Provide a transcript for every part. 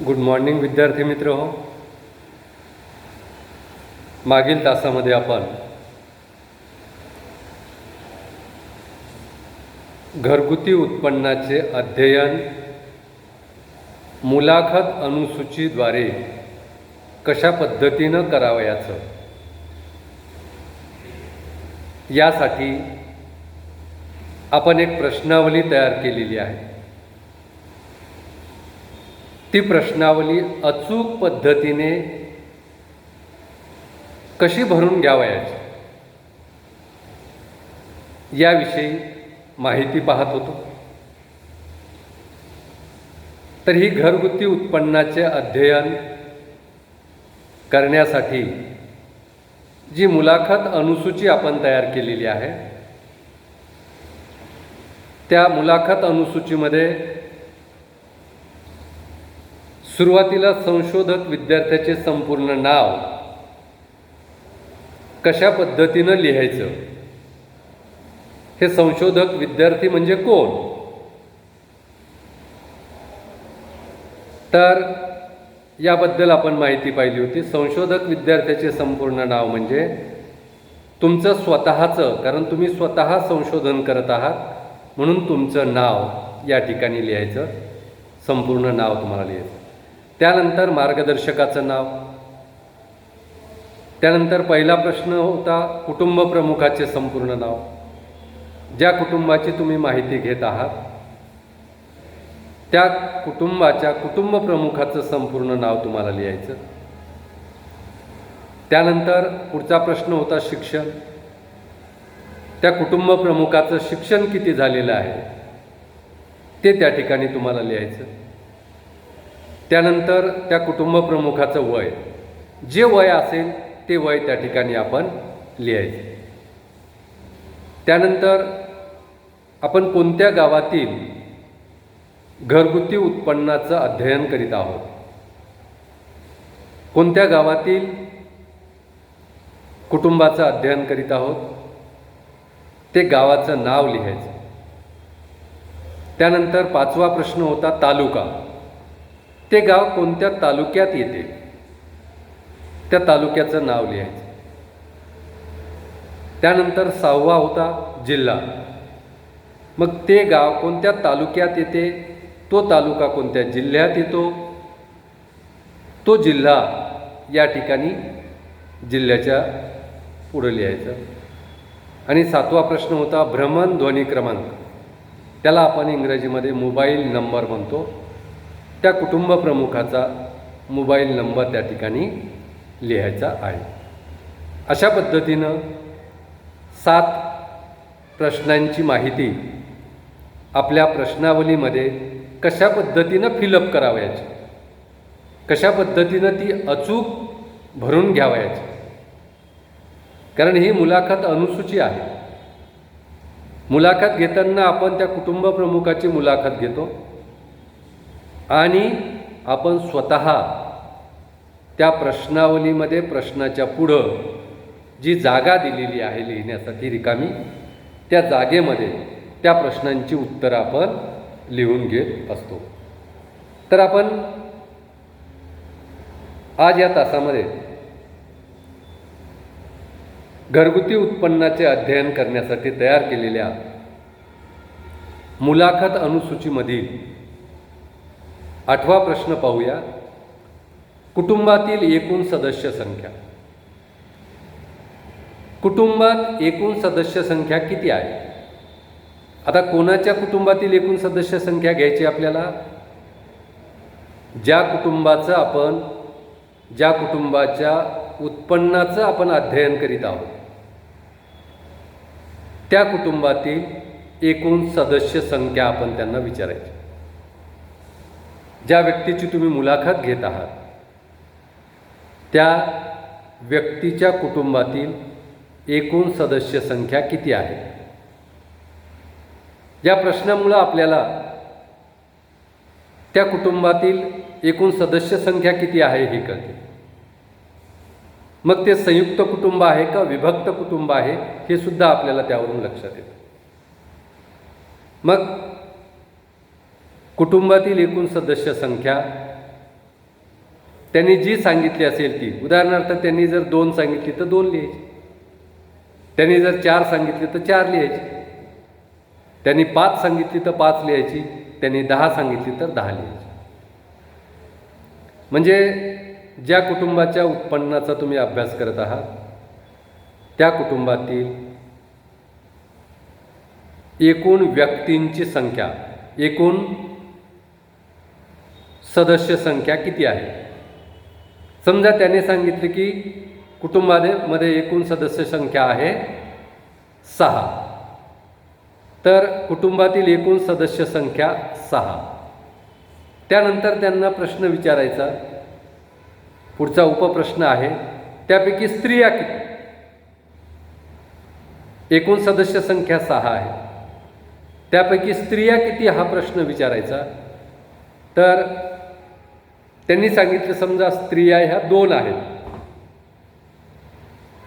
Good morning विद्यार्थी मित्र हो मागील तासामध्ये आपण घरगुती उत्पन्नाचे अध्ययन मुलाखत अनुसूचीद्वारे कशा पद्धतीनं करावयाचं यासाठी आपण एक प्रश्नावली तयार केलेली आहे. ती प्रश्नावली अचूक पद्धतीने कशी भरून घ्यावयाची? याविषयी माहिती पाहत होतो. तर ही घरगुती उत्पन्नाचे अध्ययन करण्यासाठी जी मुलाखत अनुसूची आपण तयार केलेली आहे त्या मुलाखत अनुसूचीमध्ये सुरुवातीला संशोधक विद्यार्थ्याचे संपूर्ण नाव कशा पद्धतीनं लिहायचं? हे संशोधक विद्यार्थी म्हणजे कोण? तर याबद्दल आपण माहिती पाहिली होती. संशोधक विद्यार्थ्याचे संपूर्ण नाव म्हणजे तुमचं स्वतःचं कारण तुम्ही स्वतः संशोधन करत आहात म्हणून तुमचं नाव या ठिकाणी लिहायचं. संपूर्ण नाव तुम्हाला लिहायचं. त्यानंतर मार्गदर्शकाचं नाव. त्यानंतर पहिला प्रश्न होता कुटुंब प्रमुखाचे संपूर्ण नाव. ज्या कुटुंबाची तुम्ही माहिती घेत आहात त्या कुटुंबाच्या कुटुंब प्रमुखाचं संपूर्ण नाव तुम्हाला लिहायचं. त्यानंतर पुढचा प्रश्न होता शिक्षण. त्या कुटुंब प्रमुखाचं शिक्षण किती झालेलं आहे ते त्या ठिकाणी तुम्हाला लिहायचं. त्यानंतर त्या कुटुंब प्रमुखाचं वय. जे वय असेल ते वय त्या ठिकाणी आपण लिहायचं. त्यानंतर आपण कोणत्या गावातील घरगुती उत्पन्नाचं अध्ययन करीत आहोत? कोणत्या गावातील कुटुंबाचं अध्ययन करीत आहोत? ते गावाचं नाव लिहायचं. त्यानंतर पाचवा प्रश्न होता तालुका. ते गाव कोणत्या तालुक्यात येते? त्या तालुक्याचं नाव लिहायचं. त्यानंतर सहावा होता जिल्हा. मग ते गाव कोणत्या तालुक्यात येते? तो तालुका कोणत्या जिल्ह्यात येतो? तो जिल्हा या ठिकाणी जिल्ह्याच्या पुढं लिहायचं. आणि सातवा प्रश्न होता भ्रमण ध्वनी क्रमांक. त्याला आपण इंग्रजीमध्ये मोबाईल नंबर म्हणतो. त्या कुटुंब प्रमुखाचा मोबाईल नंबर त्या ठिकाणी लिहायचा आहे. अशा पद्धतीनं सात प्रश्नांची माहिती आपल्या प्रश्नावलीमध्ये कशा पद्धतीनं फिलअप करावयाची? कशा पद्धतीनं ती अचूक भरून घ्यावयाची? कारण ही मुलाखत अनुसूची आहे. मुलाखत घेताना आपण त्या कुटुंब प्रमुखाची मुलाखत घेतो. आणि आपण स्वतः त्या प्रश्नावलीमध्ये प्रश्नाच्या पुढं जी जागा दिलेली आहे लिहिण्यासाठी रिकामी त्या जागेमध्ये त्या प्रश्नांची उत्तरं आपण लिहून घेत असतो. तर आपण आज या तासामध्ये घरगुती उत्पन्नाचे अध्ययन करण्यासाठी तयार केलेल्या मुलाखत अनुसूचीमधील आठवा प्रश्न पाहूया. कुटुंबातील एकूण सदस्य संख्या. कुटुंबात एकूण सदस्य संख्या किती आहे? आता कोणाच्या कुटुंबातील एकूण सदस्य संख्या घ्यायची आपल्याला? ज्या कुटुंबाचं आपण ज्या कुटुंबाच्या उत्पन्नाचं आपण अध्ययन करीत आहोत त्या कुटुंबातील एकूण सदस्य संख्या आपण त्यांना विचारायची. ज्या व्यक्तीची तुम्ही मुलाखत घेत आहात त्या व्यक्तीच्या कुटुंबातील एकूण सदस्य संख्या किती आहे? या प्रश्नामुळं आपल्याला त्या कुटुंबातील एकूण सदस्य संख्या किती आहे हे कळते. मग ते संयुक्त कुटुंब आहे का विभक्त कुटुंब आहे हे सुद्धा आपल्याला त्यावरून लक्षात येतं. मग कुटुंबातील एकूण सदस्य संख्या त्यांनी जी सांगितली असेल ती उदाहरणार्थ त्यांनी जर दोन सांगितली तर दोन लिहायची. त्यांनी जर चार सांगितली तर चार लिहायची. त्यांनी पाच सांगितली तर पाच लिहायची त्यांनी दहा सांगितली तर दहा लिहायची. म्हणजे ज्या कुटुंबाच्या उत्पन्नाचा तुम्ही अभ्यास करत आहात त्या कुटुंबातील एकूण व्यक्तींची संख्या एकूण सदस्य संख्या किती आहे? समजा त्याने सांगितले की कुटुंबामध्ये एकूण सदस्य संख्या आहे सहा. तर कुटुंबातील एकूण सदस्य संख्या सहा. त्यानंतर त्यांना प्रश्न विचारायचा. पुढचा उपप्रश्न आहे त्यापैकी स्त्रिया किती? एकूण सदस्य संख्या सहा आहे. त्यापैकी स्त्रिया किती हा प्रश्न विचारायचा. तर त्यांनी सांगितलं समजा स्त्रिया ह्या दोन आहेत.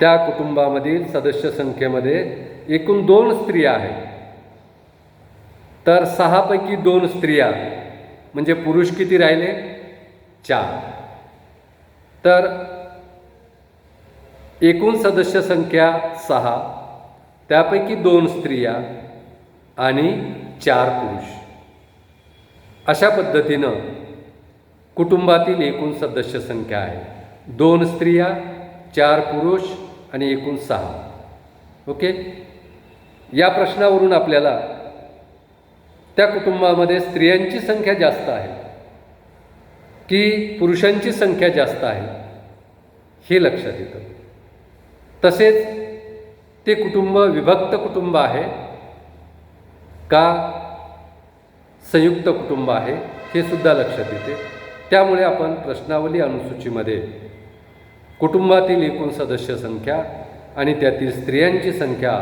त्या कुटुंबामधील सदस्य संख्येमध्ये एकूण दोन स्त्रिया आहेत. तर सहापैकी दोन स्त्रिया म्हणजे पुरुष किती राहिले? चार. तर एकूण सदस्य संख्या सहा त्यापैकी दोन स्त्रिया आणि चार पुरुष. अशा पद्धतीनं कुटुंबातील एकूण सदस्य संख्या आहे. दोन स्त्रिया चार पुरुष आणि एकूण सहा. ओके? या प्रश्नावरून आपल्याला त्या कुटुंबामध्ये स्त्रियांची संख्या जास्त आहे की पुरुषांची संख्या जास्त आहे हे लक्षात येतं. तसेच ते कुटुंब विभक्त कुटुंब आहे का संयुक्त कुटुंब आहे हे सुद्धा लक्षात येते. त्यामुळे आपण प्रश्नावली अनुसूचीमध्ये कुटुंबातील एकूण सदस्य संख्या आणि त्यातील स्त्रियांची संख्या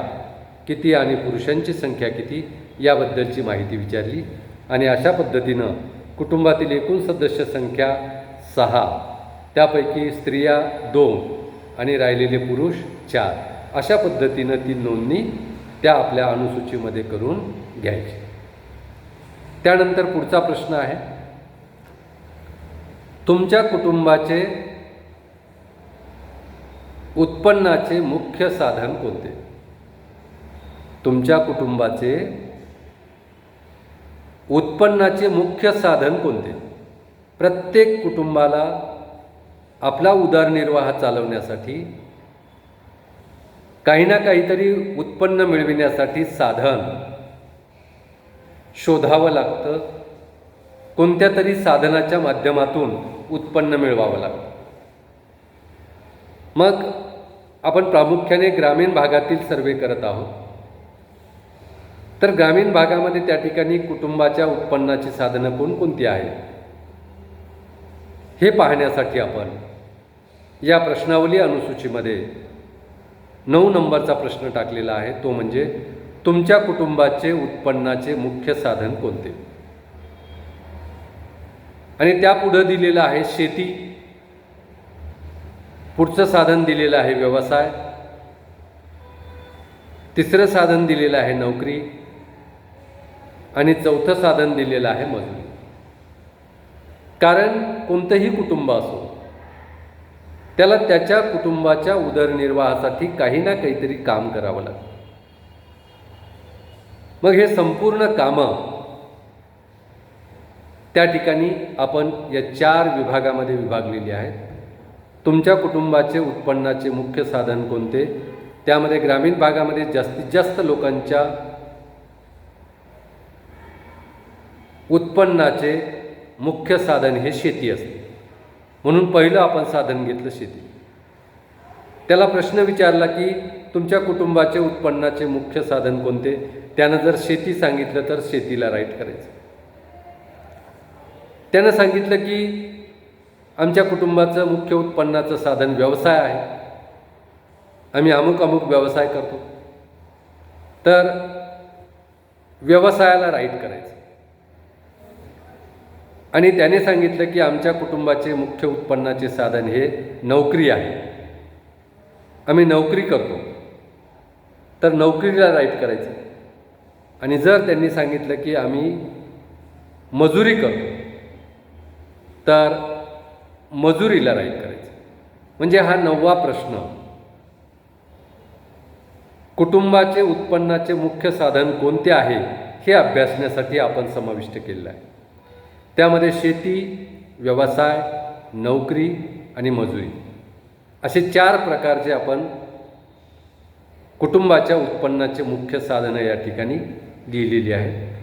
किती आणि पुरुषांची संख्या किती याबद्दलची माहिती विचारली आणि अशा पद्धतीनं कुटुंबातील एकूण सदस्य संख्या सहा त्यापैकी स्त्रिया दोन आणि राहिलेले पुरुष चार. अशा पद्धतीनं ती नोंदणी त्या आपल्या अनुसूचीमध्ये करून घ्यायची. त्यानंतर पुढचा प्रश्न आहे. तुमच्या कुटुंबाचे उत्पन्नाचे मुख्य साधन कोणते? तुमच्या कुटुंबाचे उत्पन्नाचे मुख्य साधन कोणते? प्रत्येक कुटुंबाला आपला उदरनिर्वाह चालवण्यासाठी काही ना काहीतरी उत्पन्न मिळविण्यासाठी साधन शोधावं लागतं. कोणत्या तरी साधनाच्या माध्यमातून उत्पन्न मिळवावं लागतं. मग आपण प्रामुख्याने ग्रामीण भागातील सर्वे करत आहोत. तर ग्रामीण भागामध्ये त्या ठिकाणी कुटुंबाच्या उत्पन्नाची साधनं कोणकोणती आहेत? हे पाहण्यासाठी आपण या प्रश्नावली अनुसूचीमध्ये नऊ नंबरचा प्रश्न टाकलेला आहे. तो म्हणजे तुमच्या कुटुंबाचे उत्पन्नाचे मुख्य साधन कोणते? आणि त्यापुढं दिलेलं आहे शेती. पुढचं साधन दिलेलं आहे व्यवसाय. तिसरं साधन दिलेलं आहे नोकरी. आणि चौथं साधन दिलेलं आहे मजुरी. कारण कोणतंही कुटुंब असो त्याला त्याच्या कुटुंबाच्या उदरनिर्वाहासाठी काही ना काहीतरी काम करावं लागतं. मग हे संपूर्ण कामं त्या ठिकाणी आपण या चार विभागामध्ये विभागलेली आहेत. तुमच्या कुटुंबाचे उत्पन्नाचे मुख्य साधन कोणते? त्यामध्ये ग्रामीण भागामध्ये जास्तीत जास्त लोकांच्या उत्पन्नाचे मुख्य साधन हे शेती असते. म्हणून पहिलं आपण साधन घेतलं शेती. त्याला प्रश्न विचारला की तुमच्या कुटुंबाचे उत्पन्नाचे मुख्य साधन कोणते? त्यानं जर शेती सांगितलं तर शेतीला राईट करायचं. त्यानं सांगितलं की आमच्या कुटुंबाचं मुख्य उत्पन्नाचं साधन व्यवसाय आहे. आम्ही अमुक अमुक व्यवसाय करतो. तर व्यवसायाला राईट करायचं. आणि त्याने सांगितलं की आमच्या कुटुंबाचे मुख्य उत्पन्नाचे साधन हे नोकरी आहे. आम्ही नोकरी करतो. तर नोकरीला राईट करायचं. आणि जर त्यांनी सांगितलं की आम्ही मजुरी करतो तर मजुरीला राईट करायचं. म्हणजे हा नववा प्रश्न. कुटुंबाचे उत्पन्नाचे मुख्य साधन कोणते आहे हे अभ्यासण्यासाठी आपण समाविष्ट केलेलं आहे. त्यामध्ये शेती व्यवसाय नोकरी आणि मजुरी. असे चार प्रकारचे आपण कुटुंबाच्या उत्पन्नाचे मुख्य साधनं या ठिकाणी लिहिलेली आहेत.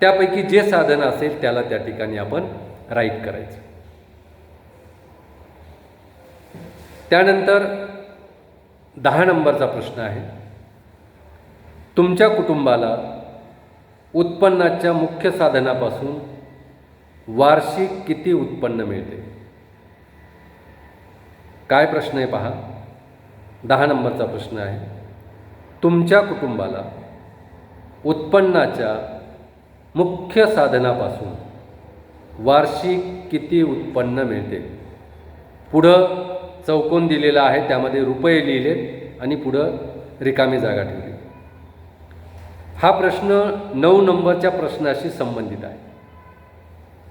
त्यापैकी जे साधन असेल त्याला त्या ठिकाणी आपण राईट करायचं. त्यानंतर दहा नंबरचा प्रश्न आहे. तुमच्या कुटुंबाला उत्पन्नाच्या मुख्य साधनापासून वार्षिक किती उत्पन्न मिळते? काय प्रश्न आहे पहा. दहा नंबरचा प्रश्न आहे. तुमच्या कुटुंबाला उत्पन्नाच्या मुख्य साधनापासून वार्षिक किती उत्पन्न मिळते? पुढं चौकोन दिलेला आहे त्यामध्ये रुपये लिहिले आणि पुढं रिकामी जागा ठेवली. हा प्रश्न नऊ नंबरच्या प्रश्नाशी संबंधित आहे.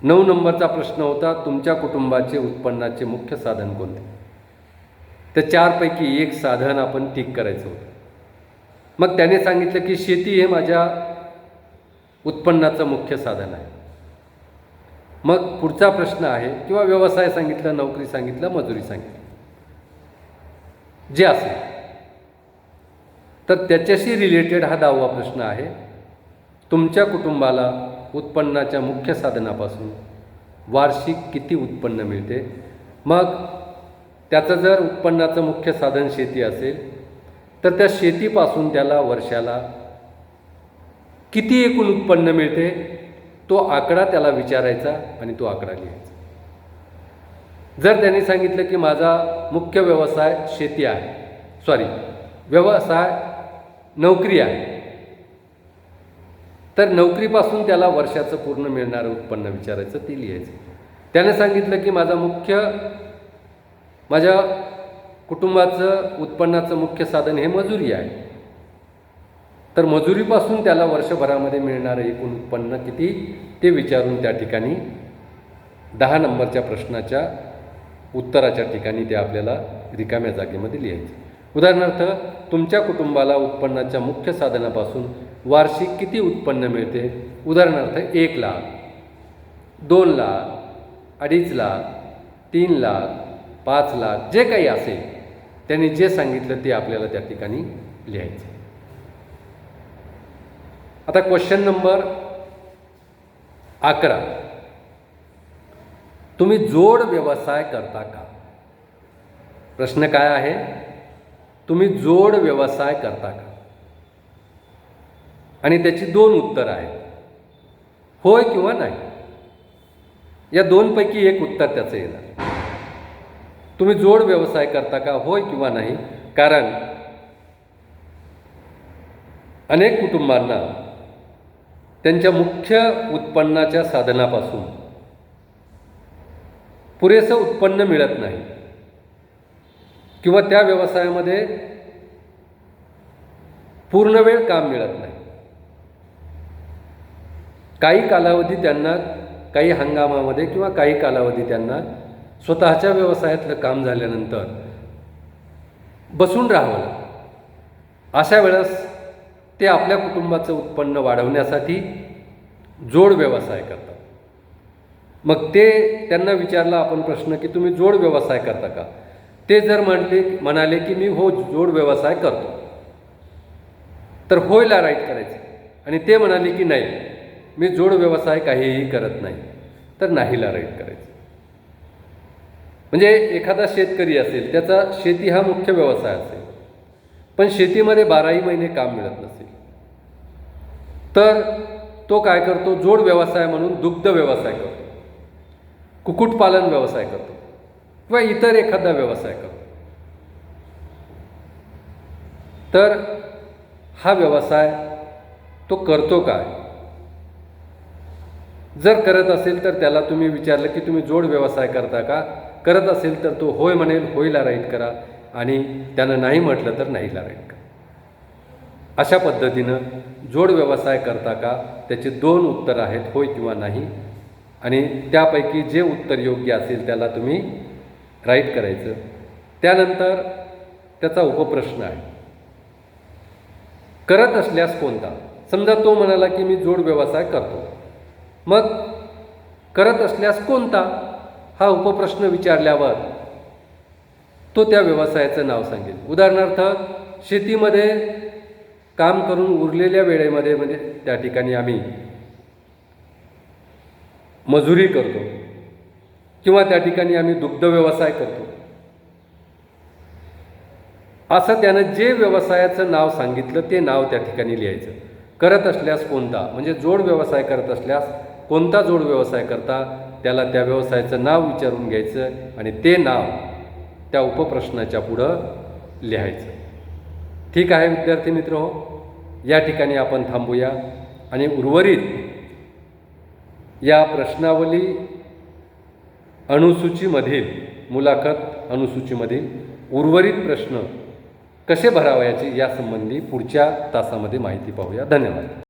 नऊ नंबरचा प्रश्न होता तुमच्या कुटुंबाचे उत्पन्नाचे मुख्य साधन कोणते? तर चारपैकी एक साधन आपण ठीक करायचं होतं. मग त्याने सांगितलं की शेती हे माझ्या उत्पन्नाचं मुख्य साधन आहे. मग पुढचा प्रश्न आहे किंवा व्यवसाय सांगितला नोकरी सांगितलं मजुरी सांगितलं. जे असेल. तर त्याच्याशी रिलेटेड हा दहावा प्रश्न आहे. तुमच्या कुटुंबाला उत्पन्नाच्या मुख्य साधनापासून वार्षिक किती उत्पन्न मिळते? मग त्याचं जर उत्पन्नाचं मुख्य साधन शेती असेल तर त्या शेतीपासून त्याला वर्षाला किती एकूण उत्पन्न मिळते? तो आकडा त्याला विचारायचा आणि तो आकडा लिहायचा. जर त्यांनी सांगितलं की माझा मुख्य व्यवसाय शेती आहे सॉरी व्यवसाय नोकरी आहे तर नोकरीपासून त्याला वर्षाचं पूर्ण मिळणारं उत्पन्न विचारायचं ते लिहायचं. त्याने सांगितलं की माझा मुख्य माझ्या कुटुंबाचं उत्पन्नाचं मुख्य साधन हे मजुरी आहे. तर मजुरीपासून त्याला वर्षभरामध्ये मिळणारं एकूण उत्पन्न किती? ते विचारून त्या ठिकाणी दहा नंबरच्या प्रश्नाच्या उत्तराच्या ठिकाणी ते आपल्याला रिकाम्या जागेमध्ये लिहायचे. उदाहरणार्थ तुमच्या कुटुंबाला उत्पन्नाच्या मुख्य साधनापासून वार्षिक किती उत्पन्न मिळते? उदाहरणार्थ एक लाख दोन लाख अडीच लाख तीन लाख पाच लाख जे काही असेल त्यांनी जे सांगितलं ते आपल्याला त्या ठिकाणी लिहायचं. आता क्वेश्चन नंबर अकरा. तुम्ही जोड व्यवसाय करता का? प्रश्न काय आहे? तुम्ही जोड व्यवसाय करता का? आणि त्याची दोन उत्तर आहेत. होय किंवा नाही? या दोनपैकी एक उत्तर त्याचं येणार. तुम्ही जोड व्यवसाय करता का? होय किंवा नाही? कारण अनेक कुटुंबांना त्यांच्या मुख्य उत्पन्नाच्या साधनापासून. पुरेसं उत्पन्न मिळत नाही. किंवा त्या व्यवसायामध्ये पूर्ण वेळ काम मिळत नाही. काही कालावधी त्यांना काही हंगामामध्ये किंवा काही कालावधी त्यांना स्वतःच्या व्यवसायातलं काम झाल्यानंतर बसून राहावं अशा वेळेस ते आपल्या कुटुंबाचं उत्पन्न वाढवण्यासाठी जोड व्यवसाय करतात. मग ते त्यांना विचारला आपण प्रश्न की तुम्ही जोड व्यवसाय करता का? ते जर म्हटले म्हणाले की मी हो जोड व्यवसाय करतो. तर होयला राईट करायचं. आणि ते म्हणाले की नाही मी जोड व्यवसाय काहीही करत नाही तर नाहीला राईट करायचं. म्हणजे एखादा शेतकरी असेल त्याचा शेती हा मुख्य व्यवसाय असेल. पण शेतीमध्ये बाराही महिने काम मिळत नसेल. तर तो काय करतो? जोड व्यवसाय म्हणून दुग्ध व्यवसाय करतो. कुक्कुटपालन व्यवसाय करतो. किंवा इतर एखादा व्यवसाय करतो. तर हा व्यवसाय तो करतो काय? जर करत असेल तर त्याला तुम्ही विचारलं की तुम्ही जोड व्यवसाय करता का? करत असेल तर तो होय म्हणेल होईला राईट करा. आणि त्यानं नाही म्हटलं तर नाहीला राईट करा. अशा पद्धतीनं जोड व्यवसाय करता का? त्याचे दोन उत्तर आहेत होय किंवा नाही. आणि त्यापैकी जे उत्तर योग्य असेल त्याला तुम्ही राईट करायचं. त्यानंतर त्याचा उपप्रश्न आहे. करत असल्यास कोणता? समजा तो म्हणाला की मी जोड व्यवसाय करतो. मग करत असल्यास कोणता? हा उपप्रश्न विचारल्यावर तो त्या व्यवसायाचं नाव सांगेल. उदाहरणार्थ शेतीमध्ये काम करून उरलेल्या वेळेमध्ये म्हणजे त्या ठिकाणी आम्ही मजुरी करतो. किंवा त्या ठिकाणी आम्ही दुग्ध व्यवसाय करतो. असं त्यानं जे व्यवसायाचं नाव सांगितलं ते नाव त्या ठिकाणी लिहायचं. करत असल्यास कोणता? म्हणजे जोड व्यवसाय करत असल्यास कोणता जोड व्यवसाय करता? त्याला त्या व्यवसायाचं नाव विचारून घ्यायचं आणि ते नाव त्या उपप्रश्नाच्या पुढं लिहायचं. ठीक आहे विद्यार्थी मित्र हो. या ठिकाणी आपण थांबूया. आणि उर्वरित या प्रश्नावली अनुसूचीमधील मुलाखत अनुसूचीमधील उर्वरित प्रश्न कसे भरावयाचे यासंबंधी पुढच्या तासामध्ये माहिती पाहूया. धन्यवाद.